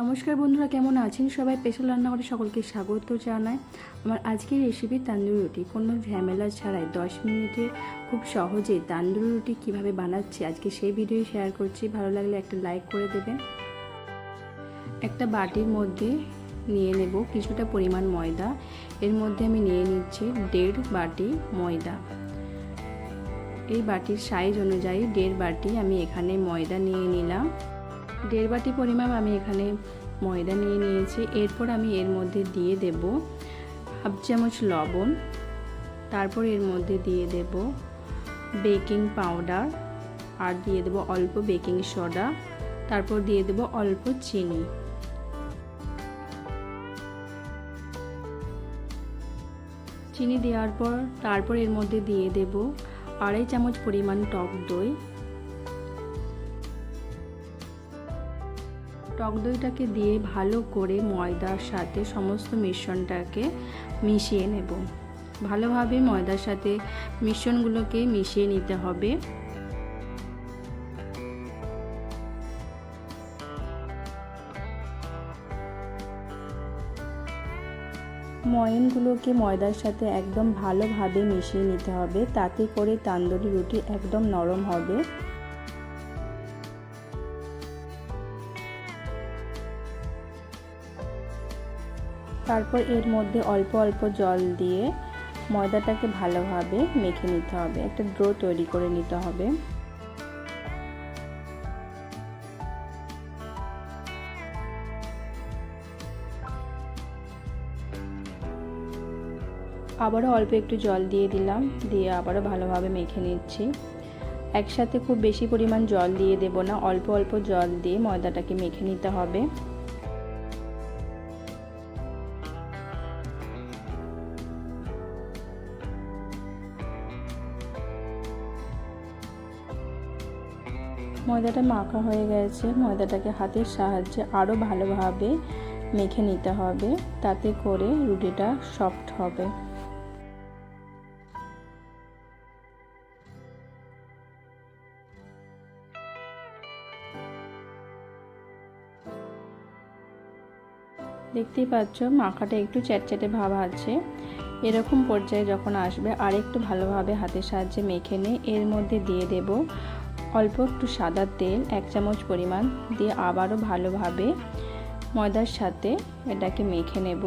নমস্কার বন্ধুরা, কেমন আছেন সবাই? স্পেশাল রান্নাঘরে সকলকে স্বাগত জানাই। আমার আজকের রেসিপি তান্দুরি রুটি। কোনো ঝামেলা ছাড়াই দশ মিনিটে খুব সহজে তান্দুরি রুটি কীভাবে বানাচ্ছি আজকে সেই ভিডিও শেয়ার করছি। ভালো লাগলে একটা লাইক করে দেবেন। একটা বাটির মধ্যে নিয়ে নেব কিছুটা পরিমাণ ময়দা। এর মধ্যে আমি নিয়ে নিচ্ছি দেড় বাটি ময়দা। এই বাটির সাইজ অনুযায়ী দেড় বাটি আমি এখানে ময়দা নিয়ে নিলাম। দেড় বাটি পরিমাণ আমি এখানে ময়দা নিয়ে নিয়েছি। এরপর আমি এর মধ্যে দিয়ে দেব হাফ চামচ লবণ। তারপর এর মধ্যে দিয়ে দেব বেকিং পাউডার। আর দিয়ে দেব অল্প বেকিং সোডা। তারপর দিয়ে দেব অল্প চিনি। চিনি দেওয়ার পর তারপর এর মধ্যে দিয়ে দেব আড়াই চামচ পরিমাণ টক দই। টক দইটাকে দিয়ে ভালো করে ময়দার সাথে সমস্ত মিশ্রণটাকে মিশিয়ে নেব। ভালোভাবে ময়দার সাথে মিশ্রণগুলোকে মিশিয়ে নিতে হবে। ময়নগুলোকে ময়দার সাথে একদম ভালোভাবে মিশিয়ে নিতে হবে। তাতে করে তান্দুরি রুটি একদম নরম হবে। তারপর এর মধ্যে অল্প অল্প জল দিয়ে ময়দাটাকে ভালোভাবে মেখে নিতে হবে। একটা ড্রো তৈরি করে নিতে হবে। আবারও অল্প একটু জল দিয়ে দিলাম, দিয়ে আবারও ভালোভাবে মেখে নিচ্ছি। একসাথে খুব বেশি পরিমাণ জল দিয়ে দেব না, অল্প অল্প জল দিয়ে ময়দাটাকে মেখে নিতে হবে। ময়দাটা মাখা হয়ে গেছে। ময়দাটাকে হাতের সাহায্যে আরও ভালোভাবে মেখে নিতে হবে। তাতে করে রুটিটা সফট হবে। দেখতেই পাচ্ছ, মাখাটা একটু চ্যাটচ্যাটে ভাব আছে। এরকম পর্যায়ে যখন আসবে আর একটু ভালোভাবে হাতের সাহায্যে মেখে নিয়ে এর মধ্যে দিয়ে দেব অল্প একটু সাদা তেল, এক চামচ পরিমাণ, দিয়ে আবারও ভালোভাবে ময়দার সাথে এটাকে মেখে নেব।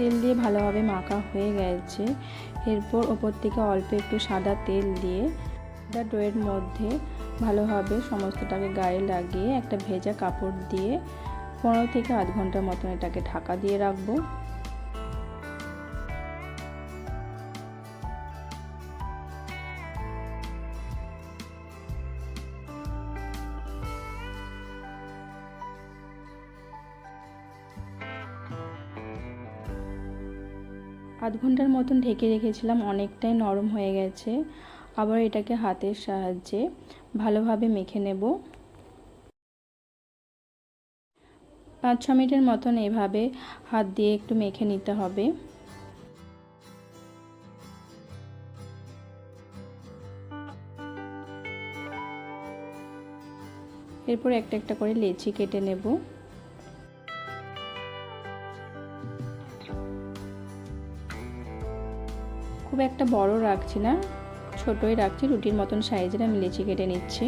তেল দিয়ে ভালোভাবে মাখা হয়ে গেছে। এরপর ওপর থেকে অল্প একটু সাদা তেল দিয়ে সাদা ডোয়ের মধ্যে ভালোভাবে সমস্তটাকে গায়ে লাগিয়ে একটা ভেজা কাপড় দিয়ে পনেরো থেকে আধ ঘণ্টার মতন এটাকে ঢাকা দিয়ে রাখব। আধ ঘণ্টার মতন ঢেকে রেখেছিলাম, অনেকটাই নরম হয়ে গেছে। আবার এটাকে হাতের সাহায্যে ভালোভাবে মেখে নেব। পাঁচ ছ মিনিটের মতন এভাবে হাত দিয়ে একটু মেখে নিতে হবে। এরপর একটা একটা করে লেচি কেটে নেব। খুব একটা বড় রাখছি না, ছোটই রাখছি, রুটির মতন সাইজের আমি লেচি কেটে নিচ্ছি।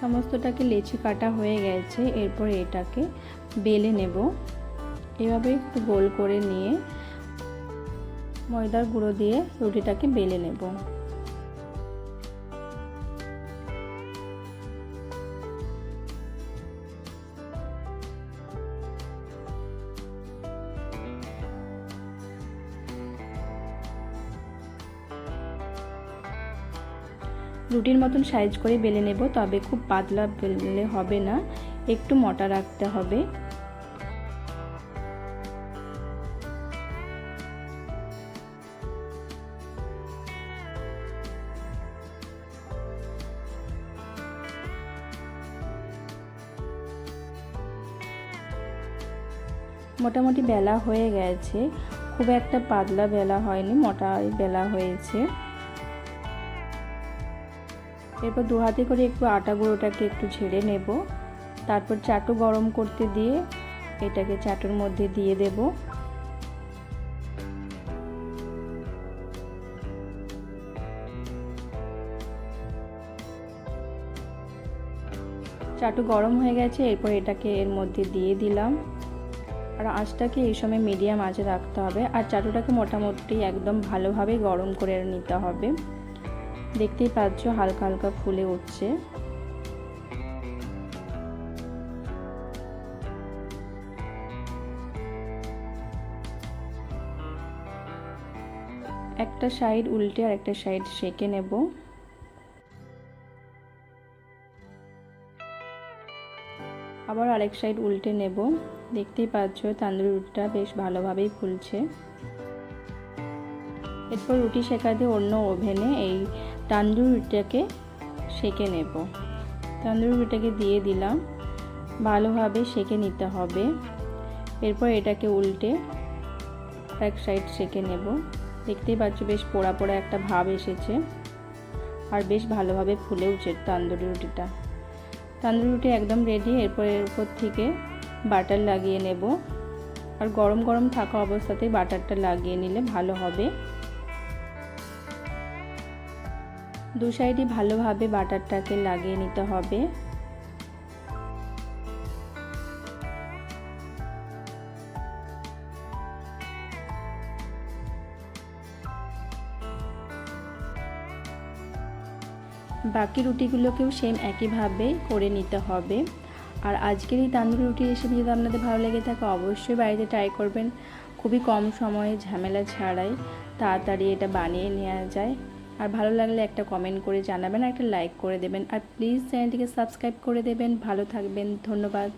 সমস্তটাকে লেচি কাটা হয়ে গেছে, এরপর এটাকে বেলে নেব। এভাবে একটু গোল করে নিয়ে ময়দার গুঁড়ো দিয়ে রুটিটাকে বেলে নেব। রুটির মতন সাইজ করে বেলে নেব, তবে খুব পাতলা বেলে হবে না, একটু মোটা রাখতে হবে। মোটামুটি বেলা হয়ে গেছে। খুব একটা পাতলা বেলা হয়নি মোটা বেলা হয়েছে। এরপর দু হাতে করে একটু আটা গুঁড়োটাকে একটু ঝেড়ে নেব। তারপর চাটু গরম করতে দিয়ে এটাকে চাটুর মধ্যে দিয়ে দেব। চাটু গরম হয়ে গেছে, এরপর এটাকে এর মধ্যে দিয়ে দিলাম। আর আঁচটাকে এই সময় মিডিয়াম আঁচে রাখতে হবে। আর চাটুটাকে মোটামুটি একদম ভালোভাবে গরম করে নিতে হবে। দেখতেই পাচ্ছ হালকা হালকা ফুলে উঠছে। একটা সাইড উল্টে আর একটা সাইড সেকে নেব। আবার আরেক সাইড উল্টে নেব। দেখতেই পাচ্ছ, তান্দুরি রুটিটা বেশ ভালোভাবেই ফুলছে। এরপর রুটি শেখা দিয়ে অন্য ওভেনে এই তান্দুরি রুটিটাকে সেকে নেব। তান্দুরি রুটিটাকে দিয়ে দিলাম। ভালোভাবে সেকে নিতে হবে। এরপর এটাকে উল্টে এক সাইড সেকে নেব। দেখতেই পাচ্ছ, বেশ পোড়া পোড়া একটা ভাব এসেছে। আর বেশ ভালোভাবে ফুলেওছে তান্দুরি রুটিটা। তান্দুরি রুটি একদম রেডি এরপর এর উপর থেকে বাটার লাগিয়ে নেব। আর গরম গরম থাকা অবস্থাতেই বাটারটা লাগিয়ে নিলে ভালো হবে। দু সাইডই ভালোভাবে বাটারটাকে লাগিয়ে নিতে হবে। বাকি রুটিগুলোকেও সেম একইভাবে করে নিতে হবে। আর আজকের এই তান্দুরি রুটি রেসিপি যদি আপনাদের ভালো লেগে থাকে, অবশ্যই বাড়িতে ট্রাই করবেন। খুবই কম সময়ে ঝামেলা ছাড়াই তাড়াতাড়ি এটা বানিয়ে নেওয়া যায়। আর ভালো লাগলে একটা কমেন্ট করে জানাবেন, আর একটা লাইক করে দেবেন। আর প্লিজ চ্যানেলটিকে সাবস্ক্রাইব করে দেবেন। ভালো থাকবেন, ধন্যবাদ।